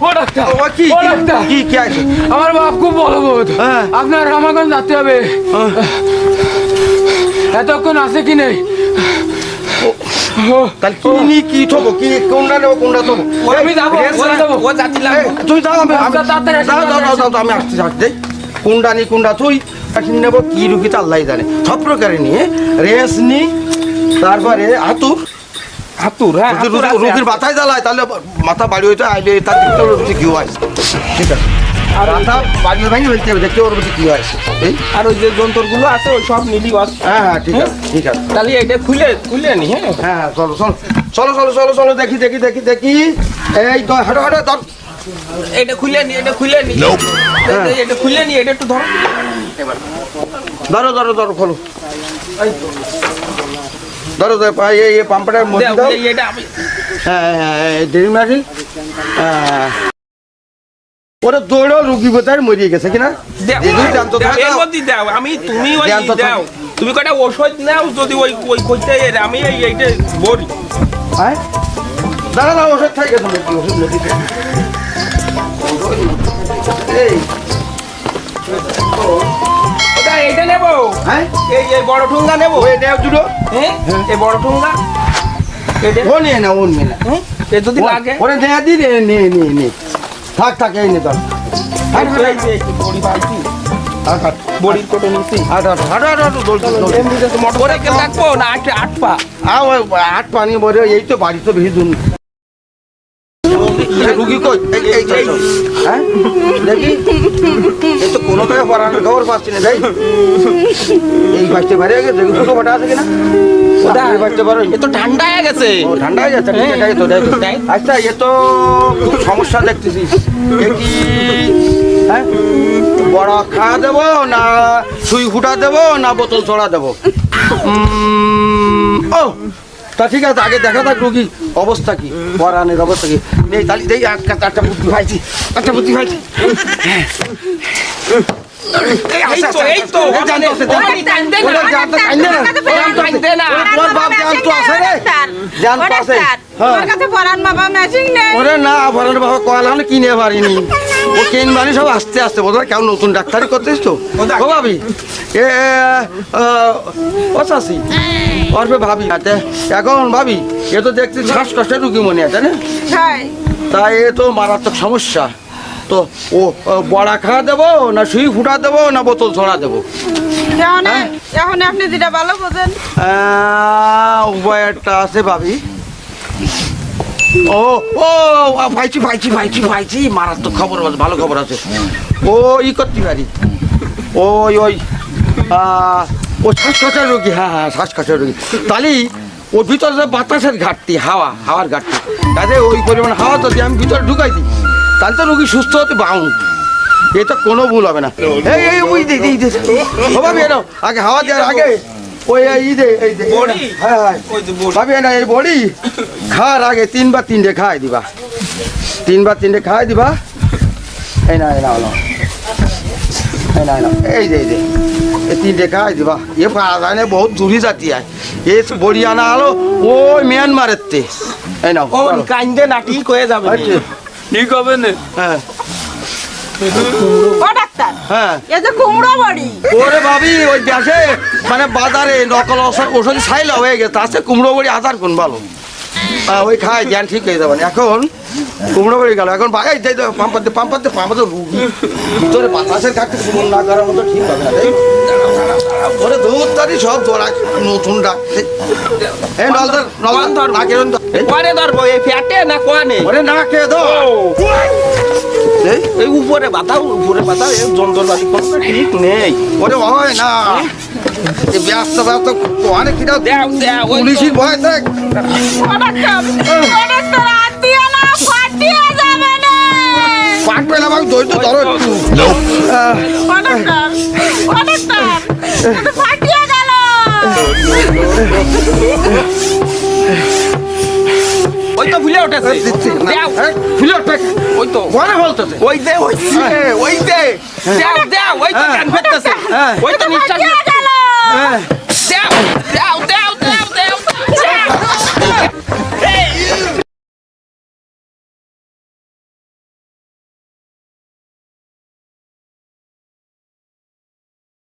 ও doctor ও কি ও doctor কি কি আছে? আমার বাপ খুব বড় বোধ। হ্যাঁ। আপনার রামাগঞ্জ যেতে হবে। এতক্ষণ আছে কি নেই? ও, তাহলে কি নি কি থবো? কি কোনটা নেব কোনটা থবো? আমি যাব। ও তুই যাও আমি আমি- তাড়াতাড়ি আসুন, যাও, যাও, যাও, যাও, আমি আসছি আসছি কোনটা নি কোনটা তুই এখন নেব কি রুগী তো আল্লাহ জানে। সব প্রকারে নিয়ে রেস নি তারপরে হাতুর হাতুর হ্যাঁ রুগীর মাথায় জ্বালায় তাহলে মাথা বাড়ি হইতে আইলে তার মধ্যে কি হয় ঠিক আছে? আর মাথা বাড়ি ভেঙে ফেলতে হবে দেখতে ওর কি হয় আর ওই যে যন্ত্রগুলো আছে ওই সব নিলি বাস। হ্যাঁ হ্যাঁ ঠিক আছে ঠিক আছে। তাহলে এটা খুলে খুলে নি হ্যাঁ? হ্যাঁ হ্যাঁ চলো চলো। চলো চলো চলো চলো দেখি দেখি দেখি দেখি। এই তো হাঁটো হাঁটো ধর। এটা খুলে নি এটা খুলে নি। হ্যাঁ। এটা খুলে নি এটা একটু ধরো। ধরো ধরো ধরো খোলো। তো। ধরো পা- এই পাম্পটার মধ্যে দাও, হ্যাঁ হ্যাঁ হ্যাঁ দেরি হ্যাঁ। ওরা দৌড়ো রুগী বোধহয় মরিয়ে গেছে কিনা? আমি তুমি ওই দাও। তুমি কটা ওষুধ নাও যদি ওই ওই আমি এই এইটা বলি। হ্যাঁ? দাঁড়া ওষুধ থাকে ওষুধ হ্যাঁ? এই এই বড় ঠুঙ্গা নেব? ওই নেও দুটো হ্যাঁ? এই বড় ঠুঙ্গা ও নিয়ে না ও নিয়ে না হ্যাঁ? এ যদি লাগে। ওরে নেয়া দি নে নে নে নে। থাক এই নে তোর এই যে বড়ি কোটো নিছি। তো মোটর না আট আট পা? আ পানি বলে এই তো বাড়ি তো বেশি দূর এই রুগী কই? হ্যাঁ? দেখি। এই তো কোনো কাছে পড়ানোর খবর পাচ্ছি না তাই এই বাচ্চা বাইরে গেছে দেখি ছোটো ফাটা আছে কিনা। ঠান্ডা হয়ে গেছে। ঠান্ডা হয়ে যাচ্ছে তো দেখো আচ্ছা এ তো খুব সমস্যা দেখতেছি কি? হ্যাঁ? বড় খাওয়া দেবো না সুই ফুটা দেবো না বোতল ছড়া দেবো? ও তা ঠিক আছে আগে দেখা থাক রুগী অবস্থা কি পরানের অবস্থা কি নেই তালি দেই একটা বুদ্ধি ভাইছি একটা বুদ্ধি ভাইছি এই তো এই তো এই জানতো আছে, রে জানতো আছে হ্যাঁ ওর নেই। ওরে না বাবা কয়লা আমি কিনে পারিনি। ও কেন বানি সব আস্তে আস্তে বোধহয় কেমন নতুন ডাক্তারি করতেছ তো। ও ভাবি এ এ, ও চাষি অর্পে ভাবি আতে, এখন ভাবি এ তো দেখছি শ্বাসকষ্টের রুগী মনে আছে না? হ্যাঁ তাই এ তো মারাত্মক সমস্যা। তো ও বড়া খাওয়া দেবো না সুই ফুটা দেবো না বোতল ছড়া দেবো? এখন এখন আপনি যেটা ভালো বোঝেন। একটা আছে ভাবি। ও ও ভাইছি ভাইছি ভাইছি ভাইছি মারাত্মক খবর আছে ভালো খবর আছে ও ই করতে পারি ওই ওই ও শ্বাসকষ্টের রোগী হ্যাঁ হ্যাঁ শ্বাসকষ্টের রোগী তাহলে ওর ভিতরে বাতাসের ঘাটতি হাওয়া হাওয়ার ঘাটতি কাজে ওই পরিমাণ হাওয়া যদি আমি ভিতরে ঢুকাই দিই তাহলে তো রোগী সুস্থ হতে বাউন্ড এটা কোনো ভুল হবে না এই এই ওই দে এই দে ও ভাবি এনো আগে হাওয়া দেওয়ার আগে ওই এই দে এই দে বড়ি? হ্যাঁ হ্যাঁ। ওই যে বড়ি। ভাবি না এই বড়ি? খাওয়ার আগে তিনবার তিনটে খাই দিবা। তিনবার তিনটে খাই দিবা। এই না এই না হলো। এই না এই না। এই দে এই দে এই তিনটে খাই দিবা। এ পাওয়া যায় না বহুত দূরি জাতি আয়। এ বড়ি আনা হলো ওই মিয়ানমারের তে এই না ঠিক হয়ে যাবে। আচ্ছা, ঠিক হবে না? হ্যাঁ। ওরে ভাবি ওই দেশে মানে বাজারে নকল ওষুধ ওষুধ হয়ে গেছে। আছে কুমড়ো বড়ি আধার কোন ভালো। ওই খাই জ্ঞান ঠিক হয়ে যাবেন এখন কুমড়ো বড়ি গেল। এখন ভাই যাই তো পাম্পাতে পাম্পাতে পাম্পাতে রুগী ভিতরে বাতাসের কাটতে পূরণ না করার মতো ঠিক হবে ওরে দুধ তারি সব জোড়া নতুন এই নলদার নলদার না কেন কোয়ানে ধরবো? এই ফ্যাটে না কোয়ানে? ওরে না কে দো এই, এই উপরে বাতাও উপরে বাতাও এই যন্ত্রপাতি কোনো ঠিক নেই ওরে হয় না ব্যস্ত ব্যস্ত অনেক কিনা দেও দেও পুলিশের ভয় দেখ দিও না ফাটিয়ে যাবে না পাট পেলাম আমি দই তো ধরো একটু ফাটিয়ে গেল ভুলে উঠেছে। দাও। ফুলে এই, ফুলের প্যাক ওই তো মনে বলতেছে। ওই দে ওই দে ওই দে। দাও দাও ওই তো গান কান ফেটতেছে হ্যাঁ। ওই তো নিশ্বাস দেও দেও দেও